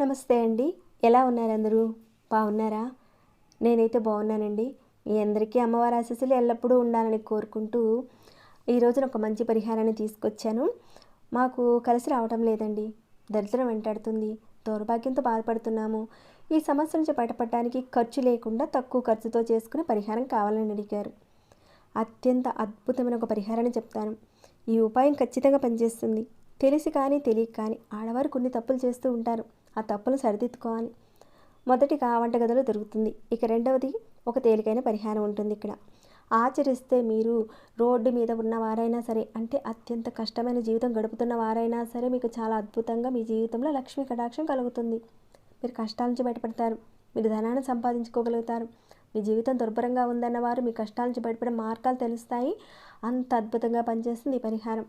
నమస్తే అండి. ఎలా ఉన్నారు అందరూ? బాగున్నారా నేనైతే బాగున్నానండి మీ అందరికీ అమ్మవారి ఆశీస్సులు ఎల్లప్పుడూ ఉండాలని కోరుకుంటూ ఈ రోజున ఒక మంచి పరిహారాన్ని తీసుకొచ్చాను. మాకు కలిసి రావటం లేదండి. దరిద్రం వెంటాడుతుంది. దౌర్భాగ్యంతో బాధపడుతున్నాము. ఈ సమస్య నుంచి బయటపడడానికి ఖర్చు లేకుండా తక్కువ ఖర్చుతో చేసుకునే పరిహారం కావాలని అడిగారు. అత్యంత అద్భుతమైన ఒక పరిహారాన్ని చెప్తాను. ఈ ఉపాయం ఖచ్చితంగా పనిచేస్తుంది. తెలిసి కానీ తెలియక కానీ ఆడవారు కొన్ని తప్పులు చేస్తూ ఉంటారు. ఆ తప్పులు సరిదిద్దుకోవాలి. మొదటిగా వంటగదిలో దొరుకుతుంది. ఇక రెండవది ఒక తేలికైన పరిహారం ఉంటుంది ఇక్కడ. ఆచరిస్తే మీరు రోడ్డు మీద ఉన్న వారైనా సరే అంటే అత్యంత కష్టమైన జీవితం గడుపుతున్న వారైనా సరే మీకు చాలా అద్భుతంగా మీ జీవితంలో లక్ష్మీ కటాక్షం కలుగుతుంది. మీరు కష్టాల నుంచి బయటపడతారు. మీరు ధనాన్ని సంపాదించుకోగలుగుతారు. మీ జీవితం దుర్భరంగా ఉందన్న వారు మీ కష్టాల నుంచి బయటపడే మార్గాలు తెలుస్తాయి. అంత అద్భుతంగా పనిచేస్తుంది ఈ పరిహారం.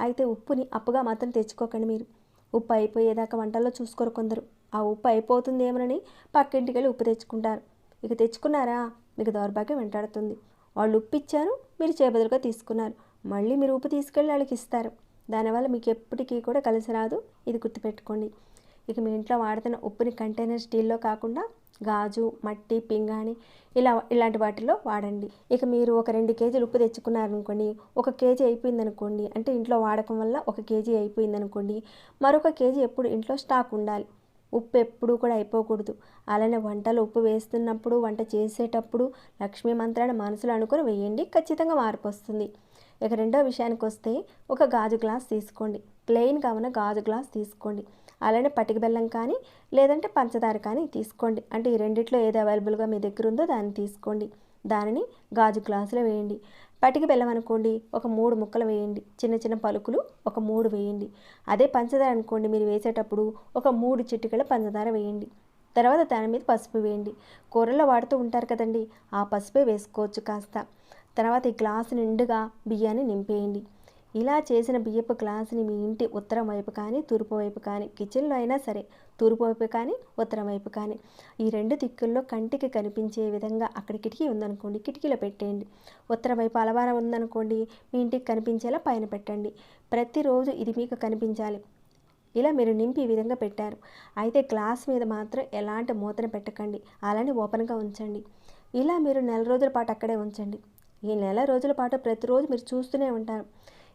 అయితే ఉప్పుని అప్పుగా మాత్రం తెచ్చుకోకండి మీరు. ఉప్పు అయిపోయేదాకా వంటల్లో చూసుకోరు కొందరు. ఆ ఉప్పు అయిపోతుంది ఏమోనని పక్కింటికి వెళ్ళి ఉప్పు తెచ్చుకుంటారు. ఇక తెచ్చుకున్నారా? మీకు దౌర్భాగ్యం వెంటాడుతుంది. వాళ్ళు ఉప్పు ఇచ్చారు మీరు చేబదులుగా తీసుకున్నారు. మళ్ళీ మీరు ఉప్పు తీసుకెళ్ళి వాళ్ళకి ఇస్తారు. దానివల్ల మీకు ఎప్పటికీ కూడా కలిసి రాదు. ఇది గుర్తుపెట్టుకోండి. ఇక మీ ఇంట్లో వాడుతున్న ఉప్పుని కంటైనర్ స్టీల్లో కాకుండా గాజు మట్టి పింగాణి ఇలా ఇలాంటి వాటిలో వాడండి. ఇక మీరు ఒక రెండు కేజీలు ఉప్పు తెచ్చుకున్నారనుకోండి ఒక కేజీ అయిపోయిందనుకోండి అంటే ఇంట్లో వాడకం వల్ల ఒక కేజీ అయిపోయిందనుకోండి మరొక కేజీ ఎప్పుడు ఇంట్లో స్టాక్ ఉండాలి. ఉప్పు ఎప్పుడూ కూడా అయిపోకూడదు. అలానే వంటలు ఉప్పు వేస్తున్నప్పుడు వంట చేసేటప్పుడు లక్ష్మీ మంత్రాన్ని మనసులో అనుకుని వేయండి ఖచ్చితంగా మార్పు వస్తుంది. ఇక రెండో విషయానికి వస్తే ఒక గాజు గ్లాస్ తీసుకోండి. ప్లెయిన్ ఉన్న గాజు గ్లాస్ తీసుకోండి. అలానే పటిక బెల్లం కానీ లేదంటే పంచదార కానీ తీసుకోండి. అంటే ఈ రెండిట్లో ఏది అవైలబుల్గా మీ దగ్గర ఉందో దాన్ని తీసుకోండి. దానిని గాజు గ్లాసులో వేయండి. పటిక బెల్లం అనుకోండి ఒక మూడు ముక్కలు వేయండి. చిన్న చిన్న పలుకులు ఒక మూడు వేయండి. అదే పంచదార అనుకోండి మీరు వేసేటప్పుడు ఒక మూడు చిటికల పంచదార వేయండి. తర్వాత దాని మీద పసుపు వేయండి. కూరల్లో వాడుతూ ఉంటారు కదండి ఆ పసుపే వేసుకోవచ్చు కాస్త. తర్వాత ఈ గ్లాసు నిండుగా బియ్యాన్ని నింపేయండి. ఇలా చేసిన బియ్యపు గ్లాసుని మీ ఇంటి ఉత్తరం వైపు కానీ తూర్పు వైపు కానీ కిచెన్లో అయినా సరే తూర్పు వైపు కానీ ఉత్తరం వైపు కానీ ఈ రెండు దిక్కుల్లో కంటికి కనిపించే విధంగా అక్కడ కిటికీ ఉందనుకోండి కిటికీలో పెట్టేయండి. ఉత్తరం వైపు అలవారం ఉందనుకోండి మీ ఇంటికి కనిపించేలా పైన పెట్టండి. ప్రతిరోజు ఇది మీకు కనిపించాలి. ఇలా మీరు నింపి ఈ విధంగా పెట్టారు. అయితే గ్లాస్ మీద మాత్రం ఎలాంటి మూతను పెట్టకండి. అలానే ఓపెన్గా ఉంచండి. ఇలా మీరు నెల రోజుల పాటు అక్కడే ఉంచండి. ఈ నెల రోజుల పాటు ప్రతిరోజు మీరు చూస్తూనే ఉంటారు.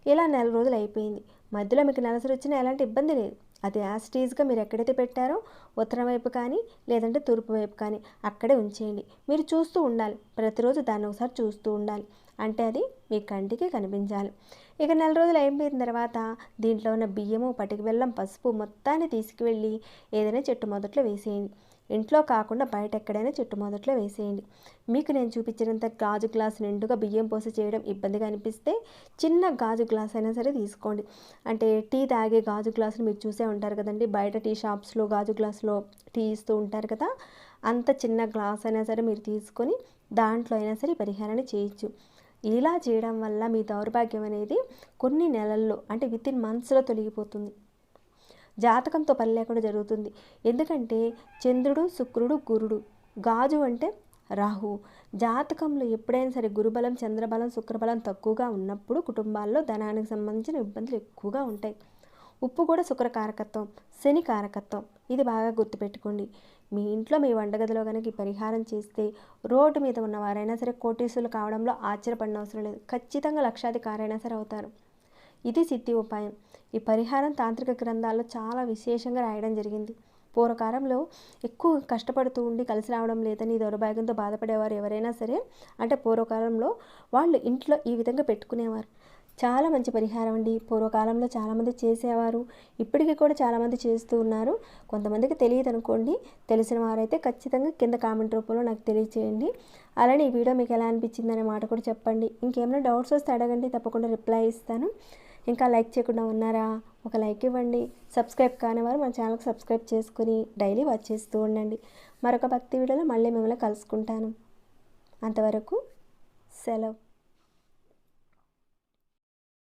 ఇలా నెల రోజులు అయిపోయింది. మధ్యలో మీకు నెలసరి వచ్చినా ఎలాంటి ఇబ్బంది లేదు. అది యాస్టీజ్గా మీరు ఎక్కడైతే పెట్టారో ఉత్తరం వైపు కానీ లేదంటే తూర్పు వైపు కానీ అక్కడే ఉంచేయండి. మీరు చూస్తూ ఉండాలి. ప్రతిరోజు దాన్ని ఒకసారి చూస్తూ ఉండాలి. అంటే అది మీ కంటికి కనిపించాలి. ఇక నెల రోజులు అయిపోయిన తర్వాత దీంట్లో ఉన్న బియ్యము పటికి బెల్లం పసుపు మొత్తాన్ని తీసుకువెళ్ళి ఏదైనా చెట్టు మొదట్లో వేసేయండి. ఇంట్లో కాకుండా బయట ఎక్కడైనా చెట్టు మొదట్లో వేసేయండి. మీకు నేను చూపించినంత గాజు గ్లాస్ నిండుగా బియ్యం పోసి చేయడం ఇబ్బందిగా అనిపిస్తే చిన్న గాజు గ్లాస్ అయినా సరే తీసుకోండి. అంటే టీ తాగే గాజు గ్లాసులు మీరు చూసే ఉంటారు కదండి. బయట టీ షాప్స్లో గాజు గ్లాసులో టీ ఇస్తూ ఉంటారు కదా. అంత చిన్న గ్లాస్ అయినా సరే మీరు తీసుకొని దాంట్లో అయినా సరే పరిహారాన్ని చేయొచ్చు. ఇలా చేయడం వల్ల మీ దౌర్భాగ్యం అనేది కొన్ని నెలల్లో అంటే విత్ ఇన్ మంత్స్లో తొలగిపోతుంది. జాతకంతో పని లేకుండా జరుగుతుంది. ఎందుకంటే చంద్రుడు శుక్రుడు గురుడు. గాజు అంటే రాహు. జాతకంలో ఎప్పుడైనా సరే గురుబలం చంద్రబలం శుక్రబలం తక్కువగా ఉన్నప్పుడు కుటుంబాల్లో ధనానికి సంబంధించిన ఇబ్బందులు ఎక్కువగా ఉంటాయి. ఉప్పు కూడా శుక్ర కారకత్వం శని కారకత్వం. ఇది బాగా గుర్తుపెట్టుకోండి. మీ ఇంట్లో మీ వంటగదిలో కనుక పరిహారం చేస్తే రోడ్డు మీద ఉన్న వారైనా సరే కోటీసులు కావడంలో ఆశ్చర్యపడిన అవసరం లేదు. ఖచ్చితంగా లక్షాధికారైనా సరే అవుతారు. ఇది సిద్ధి ఉపాయం. ఈ పరిహారం తాంత్రిక గ్రంథాల్లో చాలా విశేషంగా రాయడం జరిగింది. పూర్వకాలంలో ఎక్కువ కష్టపడుతూ ఉండి కలిసి రావడం లేదని దౌర్భాగ్యంతో బాధపడేవారు ఎవరైనా సరే అంటే పూర్వకాలంలో వాళ్ళు ఇంట్లో ఈ విధంగా పెట్టుకునేవారు. చాలా మంచి పరిహారం అండి. పూర్వకాలంలో చాలామంది చేసేవారు. ఇప్పటికీ కూడా చాలామంది చేస్తూ ఉన్నారు. కొంతమందికి తెలియదు అనుకోండి. తెలిసిన వారైతే ఖచ్చితంగా కింద కామెంట్ రూపంలో నాకు తెలియచేయండి. అలానే ఈ వీడియో మీకు ఎలా అనిపించింది అనే మాట కూడా చెప్పండి. ఇంకేమైనా డౌట్స్ వస్తే అడగండి. తప్పకుండా రిప్లై ఇస్తాను. ఇంకా లైక్ చేయకుండా ఉన్నారా? ఒక లైక్ ఇవ్వండి. సబ్స్క్రైబ్ కాని వారు మన ఛానల్కి సబ్స్క్రైబ్ చేసుకుని డైలీ వాచ్ చేస్తూ ఉండండి. మరొక భక్తి వీడియోలో మళ్ళీ మిమ్మల్ని కలుసుకుంటాను. అంతవరకు సెలవు.